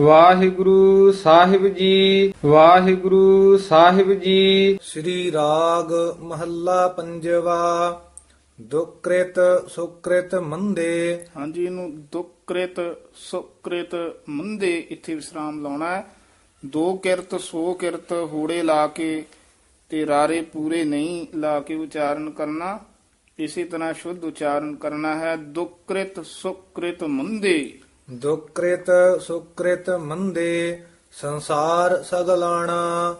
ਵਾਹਿਗੁਰੂ ਸਾਹਿਬ ਜੀ ਵਾਹਿਗੁਰੂ ਸਾਹਿਬ ਜੀ। ਸ੍ਰੀ ਰਾਗ ਮਹੱਲਾ ਪੰਜਵਾ ਦੁਕ੍ਰਿਤ ਸੁਕ੍ਰਿਤ ਮੰਦੇ। ਹਾਂਜੀ ਇਹਨੂੰ ਦੁਕ੍ਰਿਤ ਸੁਕ੍ਰਿਤ ਮੰਦੇ ਇੱਥੇ ਵਿਸਰਾਮ ਲਾਉਣਾ ਹੈ। ਦੋ ਕਿਰਤ ਸੋ ਕਿਰਤ ਹੂੜੇ ਲਾ ਕੇ ਤੇ ਰਾਰੇ ਪੂਰੇ ਨਹੀਂ ਲਾ ਕੇ ਉਚਾਰਨ ਕਰਨਾ। ਇਸੇ ਤਰ੍ਹਾਂ ਸ਼ੁੱਧ ਉਚਾਰਨ ਕਰਨਾ ਹੈ। ਦੁਕ੍ਰਿਤ ਸੁਕ੍ਰਿਤ ਮੰਦੇ। ਦੁਕ੍ਰਿਤ ਸੁਕ੍ਰਿਤ ਮੰਦੇ ਸੰਸਾਰ ਸਗਲਾਣਾ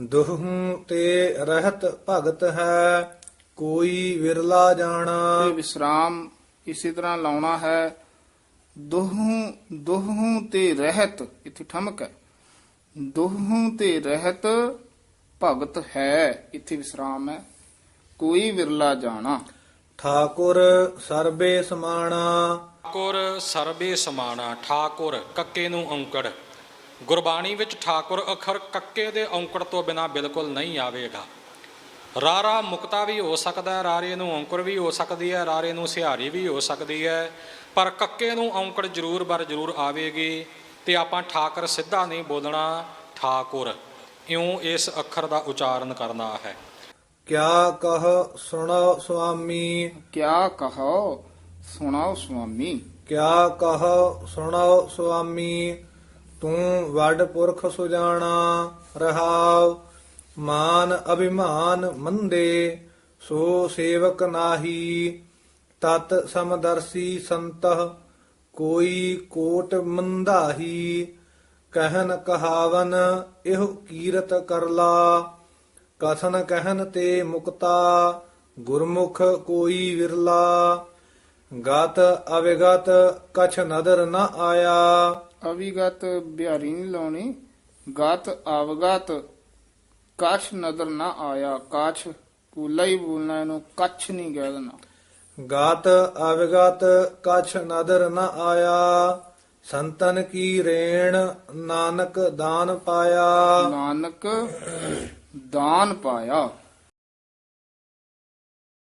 ਦੁਹੂ ਤੇ ਰਹਿਤ ਭਗਤ ਹੈ ਕੋਈ ਵਿਰਲਾ ਜਾਣਾ। ਤੇ ਵਿਸਰਾਮ ਇਸੇ ਤਰ੍ਹਾਂ ਲਾਉਣਾ ਹੈ ਦੋਹੂ ਦੋਹੂ ਤੇ ਰਹਿਤ ਇੱਥੇ ਠਮਕ ਹੈ। ਦੋਹੂ ਤੇ ਰਹਿਤ ਭਗਤ ਹੈ ਇੱਥੇ ਵਿਸਰਾਮ ਹੈ। ਕੋਈ ਵਿਰਲਾ ਜਾਣਾ। ਠਾਕੁਰ ਸਰਬੇ ਸਮਾਣਾ ਠਾਕੁਰ ਸਰਬੇ ਸਮਾਣਾ ਠਾਕੁਰ ਕੱਕੇ ਨੂੰ ਔਂਕੜ। ਗੁਰਬਾਣੀ ਵਿੱਚ ਠਾਕੁਰ ਅੱਖਰ ਕੱਕੇ ਦੇ ਔਂਕੜ ਤੋਂ ਬਿਨਾ ਬਿਲਕੁਲ ਨਹੀਂ ਆਵੇਗਾ। ਰਾਰਾ ਮੁਕਤਾ ਵੀ ਹੋ ਸਕਦਾ ਹੈ ਰਾਰੇ ਨੂੰ ਔਂਕੜ ਵੀ ਹੋ ਸਕਦੀ ਹੈ ਰਾਰੇ ਨੂੰ ਸਿਹਾਰੀ ਵੀ ਹੋ ਸਕਦੀ ਹੈ। ਪਰ ਕੱਕੇ ਨੂੰ ਔਂਕੜ ਜ਼ਰੂਰ ਬਰ ਜ਼ਰੂਰ ਆਵੇਗੀ ਤੇ ਆਪਾਂ ਠਾਕਰ ਸਿੱਧਾ ਨਹੀਂ ਬੋਲਣਾ ਠਾਕੁਰ। ਇਉਂ ਇਸ ਅੱਖਰ ਦਾ ਉਚਾਰਨ ਕਰਨਾ ਹੈ। ਕਿਆ ਕਹ ਸੁਣੋ ਸੁਆਮੀ। ਕਿਆ ਕਹੋ ਸੁਣਾਓ ਸੁਆਮੀ। ਕਿਆ ਕਹ ਸੁਣੋ ਸੁਆਮੀ, ਤੂੰ ਵੱਡ ਪੁਰਖ ਸੁਜਾਣਾ ਰਹਾਉ, ਮਾਨ ਅਭਿਮਾਨ ਮੰਦੇ, ਸੋ ਸੇਵਕ ਨਾਹੀ, ਤਤ ਸਮਦਰਸੀ ਸੰਤਹ, ਕੋਈ ਕੋਟ ਮੰਦਾਹੀ, ਕਹਿਨ ਕਹਾਵਨ ਇਹ ਕੀਰਤ ਕਰਲਾ ਕਥਨ ਕਹਿਨ ਤੇ ਮੁਕਤਾ, ਗੁਰਮੁਖ ਕੋਈ ਵਿਰਲਾ। ਗਤ ਅਵਿਗਤ ਕਛ ਨਦਰ ਨ ਆਇਆ। ਅਵਿਗਤ ਬਿਹਾਰੀ ਨਹੀਂ ਲਾਉਣੀ ਗਤ ਅਵਗਤ ਕਾਛ ਨਦਰ ਨਾ ਆਇਆ। ਕਾਛ ਪੂਲਾ ਹੀ ਬੋਲਣਾ ਇਹਨੂੰ ਕੱਛ ਨਹੀਂ ਕਹਿ ਦੇਣਾ। ਗਤ ਅਵਿਗਤ ਕਛ ਨਦਰ ਨ ਆਇਆ ਸੰਤਨ ਕੀ ਰੇਣ ਨਾਨਕ ਦਾਨ ਪਾਇਆ। ਨਾਨਕ ਦਾਨ ਪਾਇਆ।